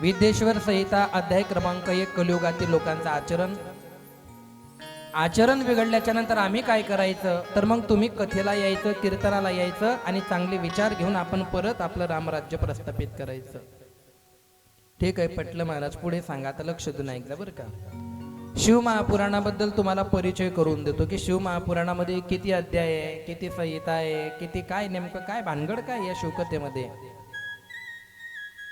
विद्येश्वर संहिता अध्याय क्रमांक एक कलियुगातील लोकांचं आचरण. आचरण बिघडल्याच्या नंतर आम्ही काय करायचं? तर मग तुम्ही कथेला यायचं कीर्तनाला यायचं आणि चांगले विचार घेऊन आपण परत आपलं रामराज्य प्रस्थापित करायचं. ठीक आहे पटलं महाराज. पुढे सांगा. आता लक्ष देऊन ऐकलं बरं का? शिव महापुराणाबद्दल तुम्हाला परिचय करून देतो की शिव महापुराणामध्ये किती अध्याय आहे किती संहिता आहे किती काय नेमकं काय भानगड काय या शिवकथेमध्ये?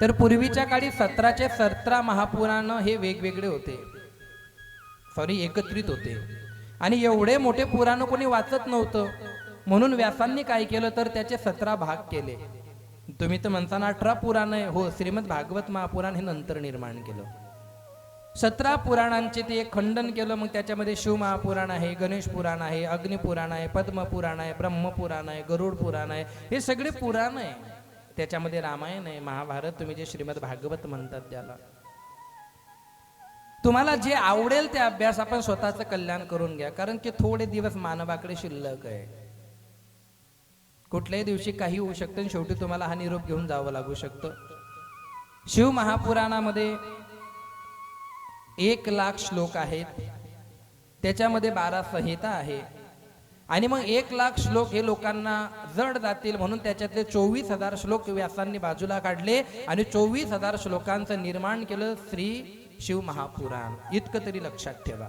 तर पूर्वीच्या काळी सतराचे सतरा महापुराण हे वेगवेगळे होते. सॉरी एकत्रित होते. आणि एवढे मोठे पुराण कोणी वाचत नव्हतं. म्हणून व्यासांनी काय केलं तर त्याचे सतरा भाग केले. तुम्ही तर म्हणताना अठरा पुराण आहे. हो श्रीमद भागवत महापुराण हे नंतर निर्माण केलं. सतरा पुराणांचे ते एक खंडन केलं मग त्याच्यामध्ये शिव महापुराण आहे गणेश पुराण आहे अग्निपुराण आहे पद्मपुराण आहे ब्रह्मपुराण आहे गरुड पुराण आहे. हे सगळे पुराण आहे. त्याच्यामध्ये रामायण आहे महाभारत तुम्ही जे श्रीमद भागवत म्हणतात त्याला. तुम्हाला जे आवडेल ते अभ्यास आपण स्वतःचं कल्याण करून घ्या कारण की थोडे दिवस मानवाकडे शिल्लक आहे. कुठल्याही दिवशी काही होऊ शकतं आणि शेवटी तुम्हाला हा निरोप घेऊन जावं लागू शकतं. शिव महापुराणामध्ये एक लाख श्लोक आहेत. त्याच्यामध्ये बारा संहिता आहे. आणि मग एक लाख श्लोक हे लोकांना जड जातील म्हणून त्याच्यातले चोवीस हजार श्लोक व्यासांनी बाजूला काढले आणि चोवीस हजार श्लोकांचं निर्माण केलं श्री शिव महापुराण इतकं तरी लक्षात ठेवा.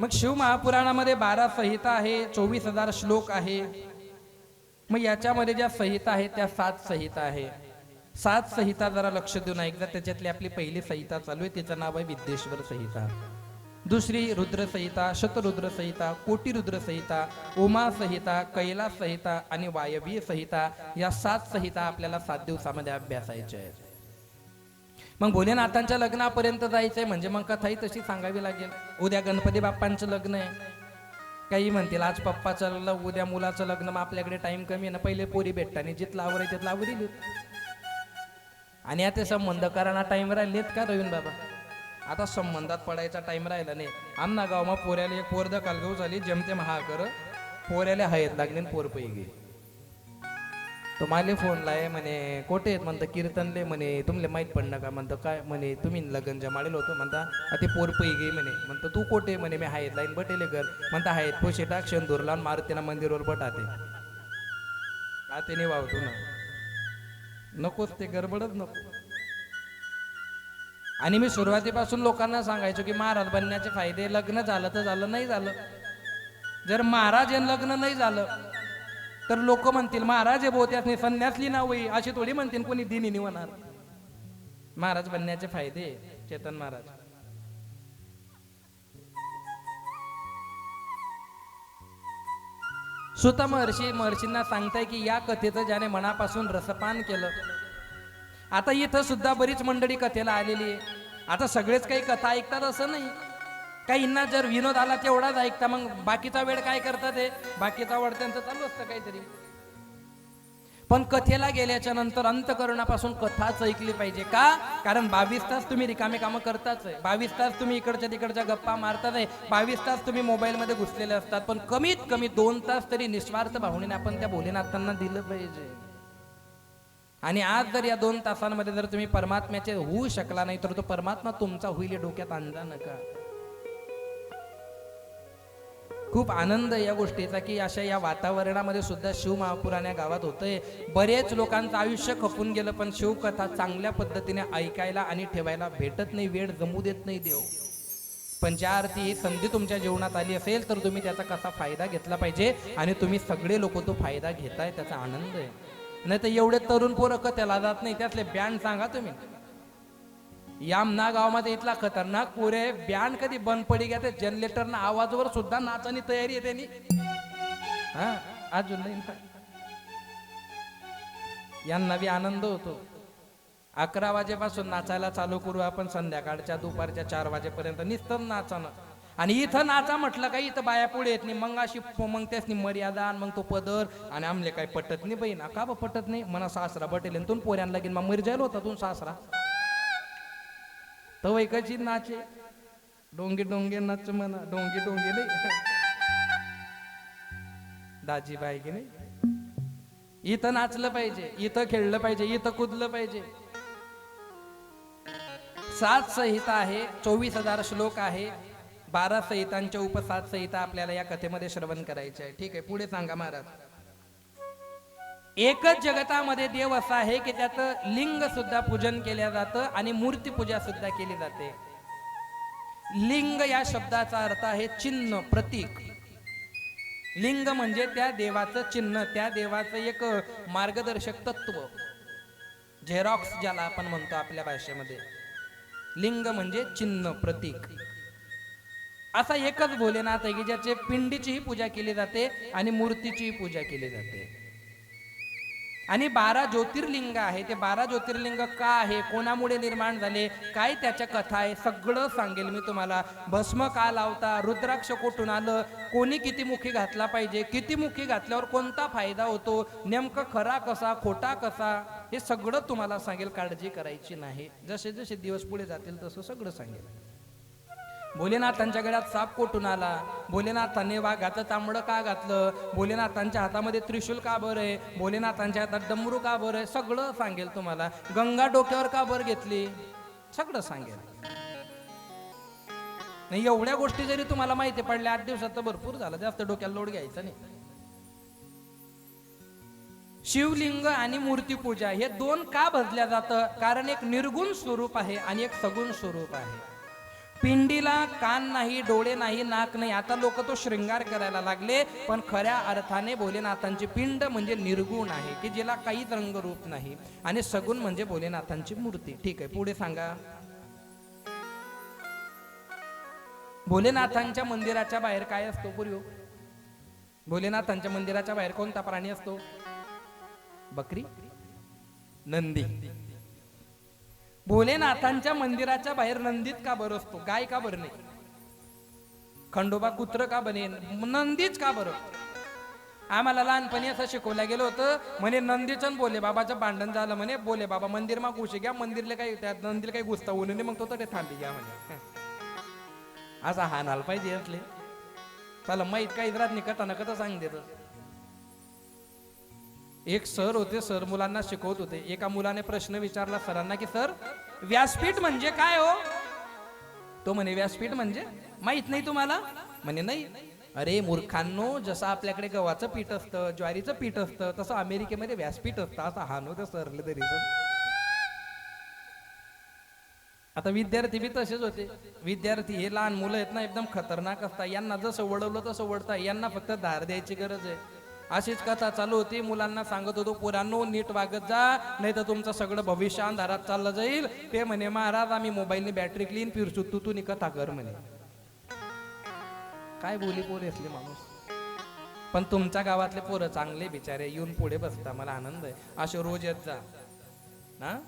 मग शिव महापुराणामध्ये बारा संहिता आहे चोवीस हजार श्लोक आहे. मग याच्यामध्ये ज्या संहिता आहेत त्या सात संहिता आहे. सात संहिता जरा लक्ष देऊन ऐकता त्याच्यातली आपली पहिली संहिता चालू आहे तिचं नाव आहे विद्येश्वर संहिता. दुसरी रुद्रसंहिता शतरुद्रसंहिता कोटीरुद्रसंहिता उमा संहिता कैलास संहिता आणि वायवीय संहिता या सात संहिता आपल्याला सात दिवसामध्ये अभ्यासायच्या आहेत. मग भोलेनाथांच्या लग्नापर्यंत जायचंय म्हणजे मग कथाही तशी सांगावी लागेल. उद्या गणपती बाप्पांचं लग्न आहे. काही म्हणतील आज पप्पाचं लग्न उद्या मुलाचं लग्न मग आपल्याकडे टाइम कमी आहे ना पहिले पोरी भेटताना जिथं जिथलं आवर आहे तिथलं आवरील आणि आता संबंध कराना टाइम राहिलेत का रवीन बाबा? आता संबंधात पडायचा टाइम राहिला नाही. आमना गावमा पोऱ्याला एक पोरदा कालगाव झाली जमते महाकर. पोऱ्याला हयत लागले पोर पैगी. तो माले फोन लाय म्हणे कोठे आहेत? म्हणतं कीर्तनले. म्हणे तुमले माहीत पडणं का? म्हणतं काय? म्हणे तुम्ही लग्न जमाडेल होतं. म्हणता ते पोर पै गे म्हणे. म्हणतं तू कोठे म्हणे मी हायत लाईन बटेले घर. म्हणता हायत पोशे टाक शेंदूर लावून मारुतीना मंदिरवर बटाते. आते नाही वावतो ना. नकोच ते गडबडच नको. आणि मी सुरुवातीपासून लोकांना सांगायचो की महाराज बनण्याचे फायदे लग्न झालं तर झालं नाही झालं. जर महाराज हे लग्न नाही झालं तर लोक म्हणतील महाराज हे बोत्यासनी संन्यासली ना होई अशी थोडी म्हणतील कोणी दिनी निवणार महाराज बनण्याचे फायदे चेतन महाराज. सुत महर्षी महर्षींना सांगताय की या कथेचं ज्याने मनापासून रसपान केलं आता इथं सुद्धा बरीच मंडळी कथेला आलेली आहे. आता सगळेच काही कथा ऐकतात असं नाही. काहींना जर विनोद आला तेवढाच ऐकता. मग बाकीचा वेळ काय करतात हे? बाकीचा वेळ त्यांचं चालू असतं काहीतरी. पण कथेला गेल्याच्यानंतर अंतकरणापासून कथाच ऐकली पाहिजे का? कारण बावीस तास तुम्ही रिकामे कामं करताच आहे. बावीस तास तुम्ही इकडच्या तिकडच्या गप्पा मारताच आहे. बावीस तास तुम्ही मोबाईलमध्ये घुसलेले असतात. पण कमीत कमी दोन तास तरी निस्वार्थ भावनेने आपण त्या भोलेनाथांना दिलं पाहिजे. आणि आज जर या दोन तासांमध्ये जर तुम्ही परमात्म्याचे होऊ शकला नाही तर तो परमात्मा तुमचा होईल डोक्यात आणजा नका. खूप आनंद या गोष्टीचा की अशा या वातावरणामध्ये सुद्धा शिव महापुराण या गावात होतंय. बरेच लोकांचं आयुष्य खपून गेलं पण शिवकथा चांगल्या पद्धतीने ऐकायला आणि ठेवायला भेटत नाही वेळ जमू देत नाही देव. पण ज्या अर्थी ही संधी तुमच्या जीवनात आली असेल तर तुम्ही त्याचा कसा फायदा घेतला पाहिजे आणि तुम्ही सगळे लोक तो फायदा घेताय त्याचा आनंद आहे. नाही तर एवढे तरुण पोरं कथेला जात नाही त्यातले बँड सांगा तुम्ही. यामना गावामध्ये इथला खतरनाक पोरे बँड कधी बंद पडी घ्या जनरेटरना आवाजवर सुद्धा नाचानी तयारी आहे त्यांनी. हा अजून नाही यांना बी आनंद होतो. अकरा वाजेपासून नाचायला चालू करू आपण. संध्याकाळच्या दुपारच्या चार वाजेपर्यंत. निस्तम नाचानं. आणि इथं नाचा म्हटलं काही इथं बाया पुढे येत नाही. मग अशी मग त्यासनी मर्यादा आणि मग तो पदर. आणि आमले काय पटत नाही बहीण का बा पटत नाही? मना सासरा बटेल आणि तून पोऱ्यान लागेल मग मर जायला होता तू सासरा. तर कशी नाचे. डोंगे डोंगे नाच म्हणा. डोंगे डोंगे नाही. दाजी बाय की नाही. इथं नाचलं पाहिजे. इथं खेळलं पाहिजे. इथं कुदलं पाहिजे. सात संहिता आहे. चोवीस हजार श्लोक आहे. बारा संहितांच्या उपसात संहिता आपल्याला या कथेमध्ये श्रवण करायचे आहे. ठीक आहे पुढे सांगा महाराज. एकच जगतामध्ये देव असा आहे की त्याचं लिंग सुद्धा पूजन केल्या जातं आणि मूर्ती पूजा सुद्धा केली जाते. लिंग या शब्दाचा अर्थ आहे चिन्ह प्रतीक. लिंग म्हणजे त्या देवाचं चिन्ह त्या देवाचं एक मार्गदर्शक तत्व. झेरॉक्स ज्याला आपण म्हणतो आपल्या भाषेमध्ये. लिंग म्हणजे चिन्ह प्रतीक. असा एकच भोलेनाथ आहे की ज्याचे पिंडीचीही पूजा केली जाते आणि मूर्तीचीही पूजा केली जाते. आणि बारा ज्योतिर्लिंग आहे. ते बारा ज्योतिर्लिंग का आहे? कोणामुळे निर्माण झाले? काय त्याच्या कथा आहे? सगळं सांगेल मी तुम्हाला. भस्म का लावता? रुद्राक्ष कुठून आलं? कोणी किती मुखी घातला पाहिजे? किती मुखी घातल्यावर कोणता फायदा होतो? नेमकं खरा कसा? खोटा कसा? हे सगळं तुम्हाला सांगेल. काळजी करायची नाही. जसे जसे दिवस पुढे जातील तसं सगळं सांगेल. भोलेनाथांच्या गळ्यात साप कोठून आला? भोलेनाथांनी वाघाचं तांबडं का घातलं? भोलेनाथांच्या हातामध्ये त्रिशूल का बरं आहे भोलेनाथांच्या हातात डमरू का बरं आहे सगळं सांगेल तुम्हाला. गंगा डोक्यावर का बरं घेतली? सगळं सांगेल. नाही एवढ्या गोष्टी जरी तुम्हाला माहिती पडल्या आठ दिवसात तर भरपूर झालं. जास्त डोक्याला लोड घ्यायचा नाही. शिवलिंग आणि मूर्तीपूजा हे दोन का भजल्या जातं? कारण एक निर्गुण स्वरूप आहे आणि एक सगुण स्वरूप आहे. पिंडीला कान नाही डोळे नाही नाक नाही आता लोक तो शृंगार करायला लागले. पण खऱ्या अर्थाने भोलेनाथांची पिंड म्हणजे निर्गुण आहे की जिला काहीच रंगरूप नाही. आणि सगुण म्हणजे भोलेनाथांची मूर्ती. ठीक आहे पुढे सांगा. भोलेनाथांच्या मंदिराच्या बाहेर काय असतो पूर्वी भोलेनाथांच्या मंदिराच्या बाहेर कोणता प्राणी असतो? बकरी? नंदी. भोलेनाथांच्या मंदिराच्या बाहेर नंदीत का बरं असतो? गाय का बरं नाही? खंडोबा कुत्र का बने नंदीच का बरं? आम्हाला लहानपणी असं शिकवलं गेलं होतं म्हणे नंदीचं बोले बाबाचं भांडण झालं म्हणे. बोले बाबा मंदिर मा घुशी घ्या मंदिरला काही त्या नंदीला काही घुसता होऊ मग तो तरी थांबी घ्या म्हणे. असा हानाल पाहिजे असले. चला माहीत काही रात नाही कथा सांग देत एक सर होते सर मुलांना शिकवत होते. एका मुलाने प्रश्न विचारला सरांना की सर व्यासपीठ म्हणजे काय हो? तो म्हणे व्यासपीठ म्हणजे माहीत नाही तुम्हाला? म्हणे नाही. अरे मूर्खांनो जसं आपल्याकडे गव्हाचं पीठ असतं ज्वारीचं पीठ असतं तसं अमेरिकेमध्ये व्यासपीठ असतं. असं हा नव्हतं सरले तरी सर आता विद्यार्थी बी तसेच होते. विद्यार्थी हे लहान मुलं आहेत ना एकदम खतरनाक असतात. यांना जसं वडवलं तसं वळतं यांना फक्त धार द्यायची गरज आहे. अशीच कथा चालू होती. मुलांना सांगत होतो पोरांनो नीट वागत जा नाही तर तुमचं सगळं भविष्य अंधारात चाललं जाईल. ते म्हणे महाराज आम्ही मोबाईलने बॅटरी क्लीन फिरसू तू तू कथा कर म्हणे. काय बोली पोरे असले माणूस. पण तुमच्या गावातले पोरं चांगले बिचारे येऊन पुढे बसता मला आनंद आहे. असे रोज येत जा. ना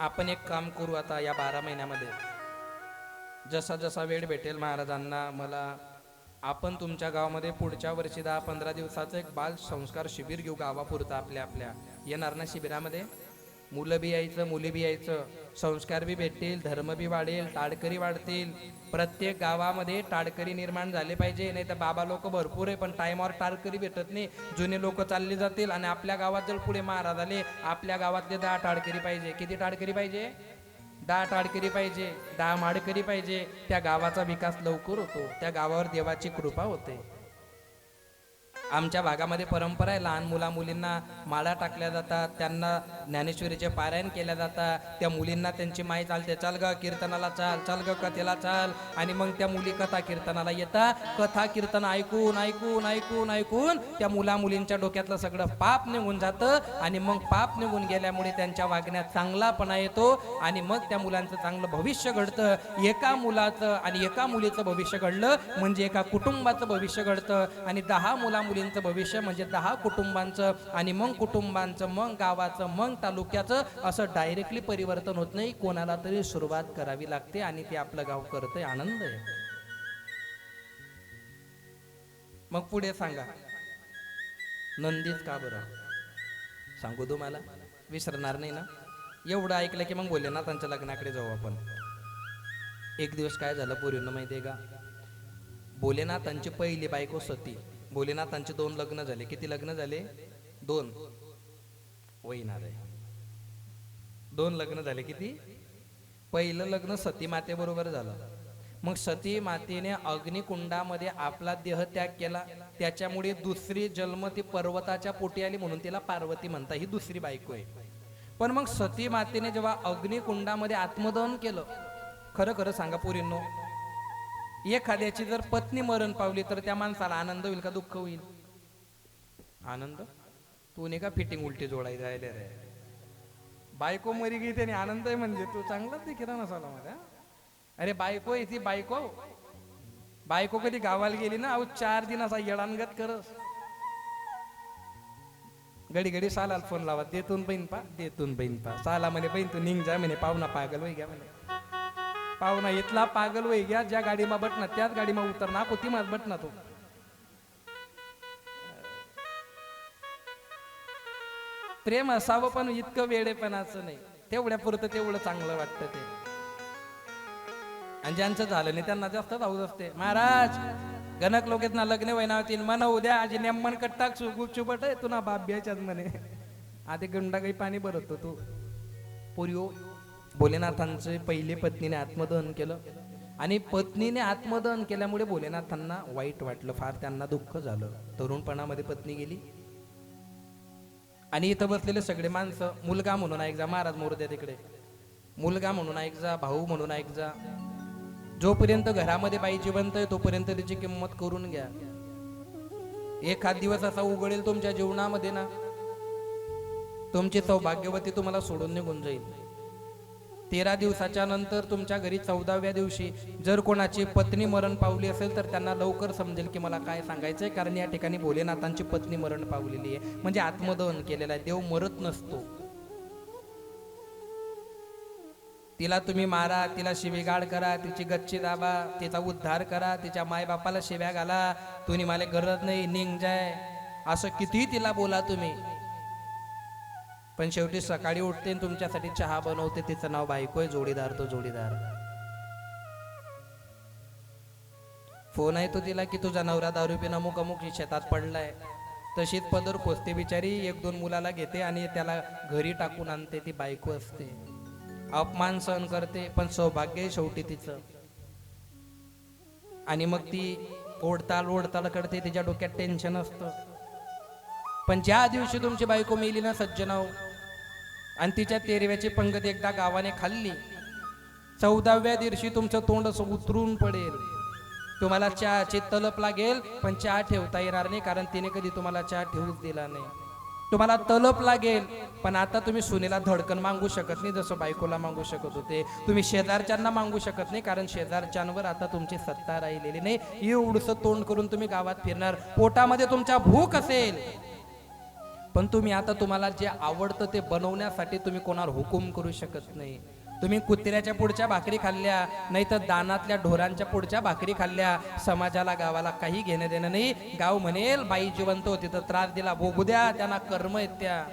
आपण एक काम करू आता या बारा महिन्यामध्ये. जसा जसा वेळ भेटेल महाराजांना मला आपण तुमच्या गावामध्ये पुढच्या वर्षी दहा पंधरा दिवसाचं एक बाल संस्कार शिबिर घेऊ गावापुरतं आपल्या आपल्या. येणार ना शिबिरामध्ये? मुलं बी यायचं मुली बी यायचं. संस्कार बी भेटतील धर्म बी वाढेल टाडकरी वाढतील. प्रत्येक गावामध्ये टाळकरी निर्माण झाले पाहिजे नाही तर बाबा लोक भरपूर आहे पण टायमावर टाळकरी भेटत नाही. जुने लोक चालले जातील आणि आपल्या गावात जर पुढे महाराज आले आपल्या गावातले दहा टाडकरी पाहिजे. किती टाडकरी पाहिजे? दहा टाडकरी पाहिजे दहा माडकरी पाहिजे त्या गावाचा विकास लवकर होतो त्या गावावर देवाची कृपा होते. आमच्या भागामध्ये परंपरा आहे लहान मुला मुलींना माळा टाकल्या जातात त्यांना ज्ञानेश्वरीचे पारायण केल्या जातात त्या मुलींना त्यांची माई चालते चाल ग कीर्तनाला चाल चाल ग कथेला चाल. आणि मग त्या मुली कथा कीर्तनाला येतात कथा कीर्तन ऐकून ऐकून ऐकून ऐकून त्या मुला मुलींच्या डोक्यातलं सगळं पाप निघून जातं आणि मग पाप निघून गेल्यामुळे त्यांच्या वागण्यात चांगलापणा येतो आणि मग त्या मुलांचं चांगलं भविष्य घडतं. एका मुलाचं आणि एका मुलीचं भविष्य घडलं म्हणजे एका कुटुंबाचं भविष्य घडतं आणि दहा मुला मुली मुलींचं भविष्य म्हणजे दहा कुटुंबांचं आणि मग कुटुंबांचं मग गावाचं मग तालुक्याचं असं डायरेक्टली परिवर्तन होत नाही. कोणाला तरी सुरुवात करावी लागते आणि ते आपलं गाव करतंय. आनंद आहे. मग पुढे सांगा. नंदीच का बरं? सांगू तुम्हाला? विसरणार नाही ना? एवढं ऐकलं की मग बोलले ना त्यांच्या लग्नाकडे जाऊ आपण. एक दिवस काय झालं पोरींना माहिती आहे का त्यांची पहिली बायको सती. भोलेनाथांचे दोन लग्न झाले. किती लग्न झाले? दोन. वैनार आहे दोन लग्न झाले किती? पहिलं लग्न सती मातेबरोबर झालं. मग सती मातेने अग्निकुंडामध्ये आपला देह त्याग केला. त्याच्यामुळे दुसरी जन्म ती पर्वताच्या पोटी आली म्हणून तिला पार्वती म्हणता ही दुसरी बायको आहे. पण मग सती मातेने जेव्हा अग्निकुंडामध्ये आत्मदहन केलं. खरं खरं सांगा पुरींनो. एखाद्याची जर पत्नी मरण पावली तर त्या माणसाला आनंद होईल का दुःख होईल? आनंद? तू नाही का फिटिंग उलटी जोडाई राहिले रे. बायको मरी गेली त्याने आनंद आहे म्हणजे. तू चांगलाच देखील नसाला मला अरे बायको आहे ती बायको. बायको कधी गावाला गेली ना अहो चार दिन असा येडानगत करस. घडी घडी सालाल फोन लावा देतून बहीण पा देतून बहीण पा. साला म्हणे बहीण तू निघ जा म्हणे पाहुणा पागल वय घ्या म्हणे. पाहुणा इथला पागल वय घ्या ज्या गाडीमा बटना त्याच गाडीमा मा ना कोती मात बटना तो. प्रेम असावं पण इतकं वेडेपणाचं नाही. तेवढ्या पुरतं तेवढं चांगलं वाटतं ते. आणि ज्यांचं झालं नाही त्यांना जास्त धावत असते. महाराज गणक लोक ना लग्न वैनावतील मन उद्या आजी नेमन कट्टाक गुपचुपट आहे तुला बाप ब्याच्यात म्हणे. आधी गंडा काही पाणी भरतो तू पुरियो भोलेनाथांचे पहिले पत्नीने आत्मदहन केलं. आणि पत्नीने आत्मदहन केल्यामुळे भोलेनाथांना वाईट वाटलं. फार त्यांना दुःख झालं. तरुणपणामध्ये पत्नी गेली. आणि इथं बसलेले सगळे माणसं मुलगा म्हणून ऐक जा महाराज मोरद्या तिकडे. मुलगा म्हणून ऐक जा भाऊ म्हणून ऐक जा. जोपर्यंत घरामध्ये बाई जिवंत आहे तोपर्यंत त्याची किंमत करून घ्या. एखाद दिवस असा उघडेल तुमच्या जीवनामध्ये ना. तुमची सौभाग्यवती तुम्हाला सोडून निघून जाईल. तेरा दिवसाच्या नंतर तुमच्या घरी चौदाव्या दिवशी जर कोणाची पत्नी मरण पावली असेल तर त्यांना लवकर समजेल की मला काय सांगायचंय कारण या ठिकाणी भोलेनाथांची पत्नी मरण पावलेली आहे. म्हणजे आत्मदहन केलेलं आहे. देव मरत नसतो. तिला तुम्ही मारा तिला शिवीगाळ करा तिची गच्ची दाबा तिचा उद्धार करा तिच्या मायबापाला शिव्या घाला. तुम्ही मला गरज नाही निंग जाय. असं कितीही तिला बोला तुम्ही. पण शेवटी सकाळी उठते आणि तुमच्यासाठी चहा बनवते तिचं नाव बायको आहे जोडीदार तो जोडीदार. फोन आहे तो तिला की तुझा नवरा दारू पिन अमुक अमुक शेतात पडलाय. तशीच पदर खोसते बिचारी एक दोन मुलाला घेते आणि त्याला घरी टाकून आणते ती बायको असते. अपमान सहन करते पण सौभाग्य शेवटी तिचं. आणि मग ती ओढताल ओढताल करते तिच्या डोक्यात टेन्शन असतं. पण ज्या दिवशी तुमची बायको मेली ना सज्जनाव आणि तिच्या तेरव्याची पंगत एकदा गावाने खाल्ली चौदाव्या दिवशी तुमचं तोंड असं उतरून पडेल. तुम्हाला चहाची तलप लागेल पण चहा ठेवता येणार नाही कारण तिने कधी तुम्हाला चहा ठेवूच दिला नाही. तुम्हाला तलप लागेल पण आता तुम्ही सुनेला धडकन मागू शकत नाही जसं बायकोला मागू शकत होते. तुम्ही शेजारच्यांना मागू शकत नाही कारण शेजारच्यांवर आता तुमची सत्ता राहिलेली नाही. एवढंसं तोंड करून तुम्ही गावात फिरणार. पोटामध्ये तुमच्या भूक असेल. पण तुम्ही आता तुम्हाला जे आवडतं ते बनवण्यासाठी तुम्ही कोणावर हुकूम करू शकत नाही. तुम्ही कुत्र्याच्या पुढच्या भाकरी खाल्ल्या नाही तर दानातल्या ढोरांच्या पुढच्या भाकरी खाल्ल्या समाजाला गावाला काही घेणं देणं नाही. गाव म्हणेल बाई जिवंत होती तर त्रास दिला भोगू द्या त्यांना कर्म आहेत त्या.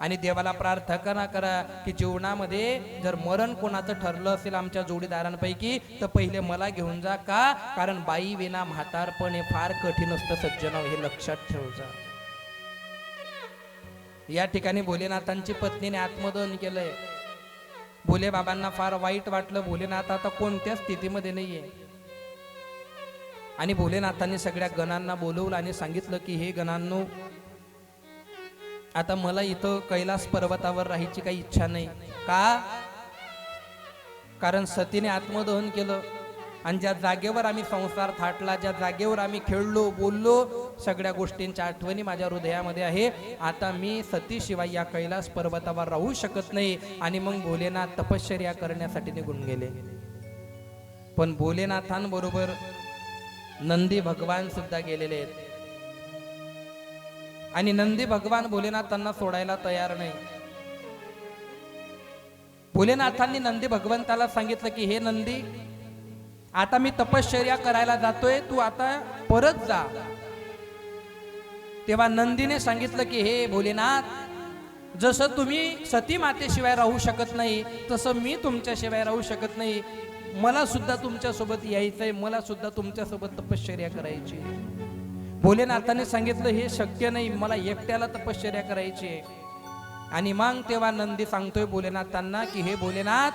आणि देवाला प्रार्थना करा की जीवनामध्ये जर मरण कोणाचं ठरलं असेल आमच्या जोडीदारांपैकी तर पहिले मला घेऊन जा का? कारण बाई विना म्हातारपण हे फार कठीण असतं सज्जनाव हे लक्षात ठेवू जा या ठिकाणी भोलेनाथांची पत्नीने आत्मदहन केलंय. भोले बाबांना फार वाईट वाटलं. भोलेनाथ आता कोणत्या स्थितीमध्ये नाहीये. आणि भोलेनाथांनी सगळ्या गणांना बोलवलं आणि सांगितलं की हे गणांनो आता मला इथं कैलास पर्वतावर राहायची काही इच्छा नाही. का? कारण सतीने आत्मदहन केलं. आणि ज्या जागेवर आम्ही संसार थाटला ज्या जागेवर आम्ही खेळलो बोललो सगळ्या गोष्टींच्या आठवणी माझ्या हृदयामध्ये आहे. आता मी सतीशिवाय या कैलास पर्वतावर राहू शकत नाही आणि मग भोलेनाथ तपश्चर्या करण्यासाठी निघून गेले. पण भोलेनाथांबरोबर नंदी भगवान सुद्धा गेलेले आहेत. आणि नंदी भगवान भोलेनाथांना सोडायला तयार नाही. भोलेनाथांनी नंदी भगवंताला सांगितलं की हे नंदी आता मी तपश्चर्या करायला जातोय तू आता परत जा. तेव्हा नंदीने सांगितलं की हे भोलेनाथ जसं तुम्ही सती मातेशिवाय राहू शकत नाही तसं मी तुमच्याशिवाय राहू शकत नाही. मला सुद्धा तुमच्यासोबत यायचंय मला सुद्धा तुमच्यासोबत तपश्चर्या करायची आहे. भोलेनाथाने सांगितलं हे शक्य नाही मला एकट्याला तपश्चर्या करायची आहे. आणि मग तेव्हा नंदी सांगतोय भोलेनाथांना की हे भोलेनाथ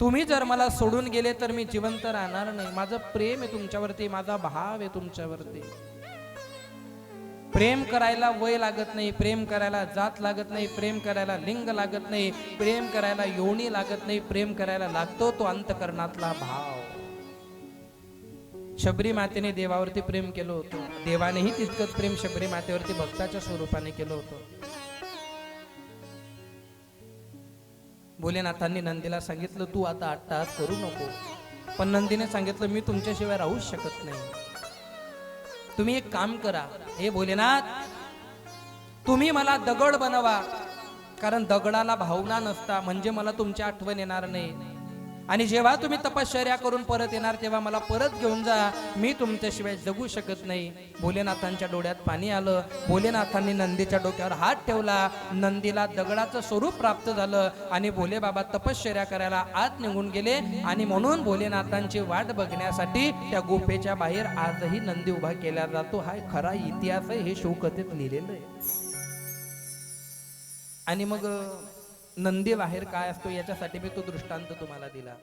तुम्ही जर मला सोडून गेले तर मी जिवंत राहणार नाही. माझं प्रेम आहे तुमच्यावरती माझा भाव आहे तुमच्यावरती. प्रेम करायला वय लागत नाही प्रेम करायला जात लागत नाही प्रेम करायला लिंग लागत नाही प्रेम करायला योनी लागत नाही प्रेम करायला लागतो तो अंतकरणातला भाव. शबरी मातेने देवावरती प्रेम केलं होतं. देवानेही तितकंच प्रेम शबरी मातेवरती भक्ताच्या स्वरूपाने केलं होतं. भोलेनाथांनी नंदीला सांगितलं तू आता अट्टहास करू नको. पण नंदीने सांगितलं मी तुमच्याशिवाय राहूच शकत नाही. तुम्ही एक काम करा हे भोलेनाथ तुम्ही मला दगड बनवा कारण दगडाला भावना नसता म्हणजे मला तुमची आठवण येणार नाही. आणि जेव्हा तुम्ही तपश्चर्या करून परत येणार तेव्हा मला परत घेऊन जा. मी तुमच्याशिवाय जगू शकत नाही. भोलेनाथांच्या डोळ्यात पाणी आलं. भोलेनाथांनी नंदीच्या डोक्यावर हात ठेवला. नंदीला दगडाचं स्वरूप प्राप्त झालं आणि भोलेबाबा तपश्चर्या करायला आत निघून गेले. आणि म्हणून भोलेनाथांची वाट बघण्यासाठी त्या गुफेच्या बाहेर आजही नंदी उभा केला जातो. हा खरा इतिहास आहे हे शोकथेत लिहिलेलं आहे. आणि मग नंदी बाहेर काय असतो याच्यासाठी मी तो दृष्टांत तुम्हाला दिला.